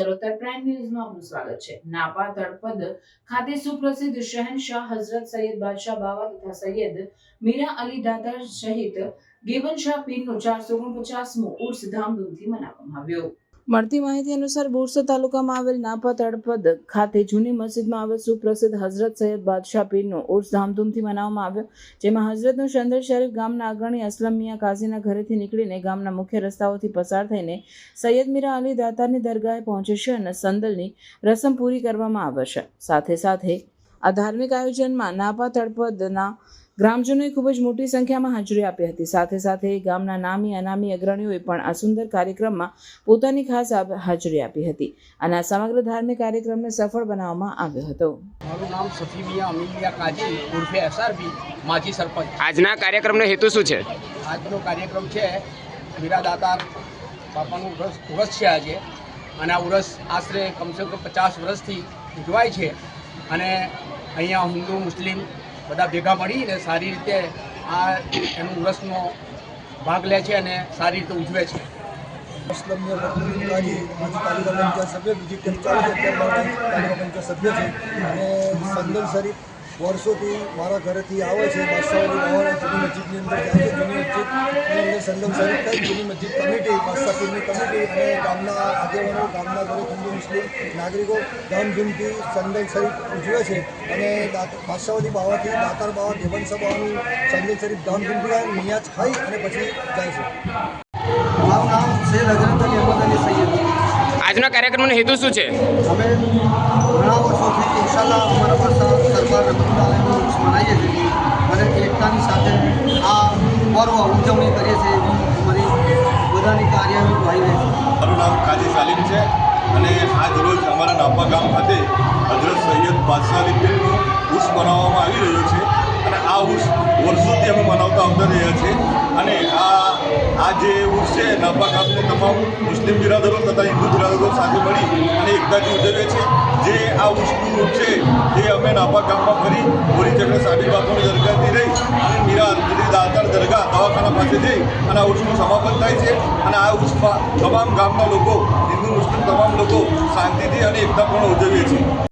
નવતર પ્રાઇમ ન્યૂઝમાં આપનું સ્વાગત છે. નાપા તળપદ ખાતે સુપ્રસિદ્ધ શહેનશાહ હઝરત સૈયદ બાદશાહ બાવા તથા સૈયદ મીરા અલી દાદર સહિત ગેવન શાહ પીરનો ચારસો ઓગણપચાસમો ઉર્સ ધામધૂમથી મનાવવામાં આવ્યો. મળતી માહિતી અનુસાર બોરસદ તાલુકામાં આવેલ નાપા તળપદ ખાતે જૂની મસ્જિદમાં આવેલ સુપ્રસિદ્ધ હઝરત સૈયદ બાદશાહ પીરનો ઉર્સ ધામધૂમથી મનાવવામાં આવ્યો, જેમાં હઝરતનું શંદર શરીફ ગામના અગ્રણી અસલમ મિયા કાઝીના ઘરેથી નીકળીને ગામના મુખ્ય રસ્તાઓથી પસાર થઈને સૈયદ મીરા અલી દાતારની દરગાહે પહોંચે છે અને સંદલની રસમ પૂરી કરવામાં આવશે સાથે સાથે આ ધાર્મિક આયોજનમાં નાપા તળપદના ગ્રામજનોએ ખૂબ જ મોટી સંખ્યામાં હાજરી આપી હતી. સાથે સાથે ગામના નામી અનામી અગ્રણીઓએ પણ આ સુંદર કાર્યક્રમમાં પોતાની ખાસ હાજરી આપી હતી. અને આ સમગ્ર ધાર્મિક કાર્યક્રમને સફળ બનાવવામાં આવ્યો હતો. મારું નામ સફીબિયા અમીલિયા કાજી ઉર્ફે એસઆરબી માજી સરપંચ. આજના કાર્યક્રમનો હેતુ શું છે? આજનો કાર્યક્રમ છે મીરા દાતાર બાપાનું વ્રત ઉરસ છે આજે. અને આ ઉરસ આશરે કમસે કમ પચાસ વર્ષથી ઉજવાય છે. અને અહીંયા હિન્દુ, મુસ્લિમ બધા ભેગા મળીને સારી રીતે આ એનું ઉરસનો ભાગ લે છે અને સારી રીતે ઉજવે છે. મુસ્લિમની પ્રતિનિધિ માજી તાલુકા પંચાયત સભ્ય છે. અને સંદલ શરીફ વર્ષોથી મારા ઘરેથી આવે છે બાદશાહની નજીકની અંદર જાય છે. શરીફ થાય જૂની મસ્જિદ કમિટી બાદશાહપુરની કમિટી અને ગામના આગેવાનો ગામના દરેક હિન્દુ મુસ્લિમ નાગરિકો ધામધૂમથી સંગમ શરીફ ઉજવે છે અને દાત- બાવાથી દાતાર બાવા દેવનસા બાવાનું સંગમ શરીફ ધામધૂમથી નિયાજ ખાઈ અને પછી જાય છે. મારું નામ શેર હજરત અલી અહમદ અલી સૈયદ. આજના કાર્યક્રમનો હેતુ શું છે? અમે ઘણા વર્ષોથી ઇન્શાલ્લાહ અમારા પાસે સરકાર રમતુલ્લાહ મનાવીએ છીએ. ઉજવણી કરીએ છીએ અમારી બધાની કાર્યવાહી રહે છે. મારું નામ કાજી સાલિમ છે અને આજ રોજ અમારા નાપા ગામ ખાતે હજરત સૈયદ બાદશાહ અલી પીરનો મનાવવામાં આવી રહ્યો છે અને આ ઉર્સ વર્ષોથી અમે મનાવતા આવતા રહ્યા છીએ અને આ આ જે ઉર્સ છે, નાપા ગામના તમામ મુસ્લિમ બિરાદરો તથા હિન્દુ બિરાદરો સાથે મળી અને એકતાથી ઉજવીએ છીએ. જે આ ઉર્સનું રૂપ છે, એ અમે નાપા ગામમાં ફરી હોળી ચક્ર સાડી બાપુની દરગાહથી રહી અને મીરા અંજલી દરગાહ, દવાખાના પાસે અને આ ઉર્સનું સમાપન થાય છે. અને આ ઉર્સમાં તમામ ગામના લોકો, હિન્દુ, મુસ્લિમ તમામ લોકો શાંતિથી અને એકતાપૂર્ણ ઉજવીએ છીએ.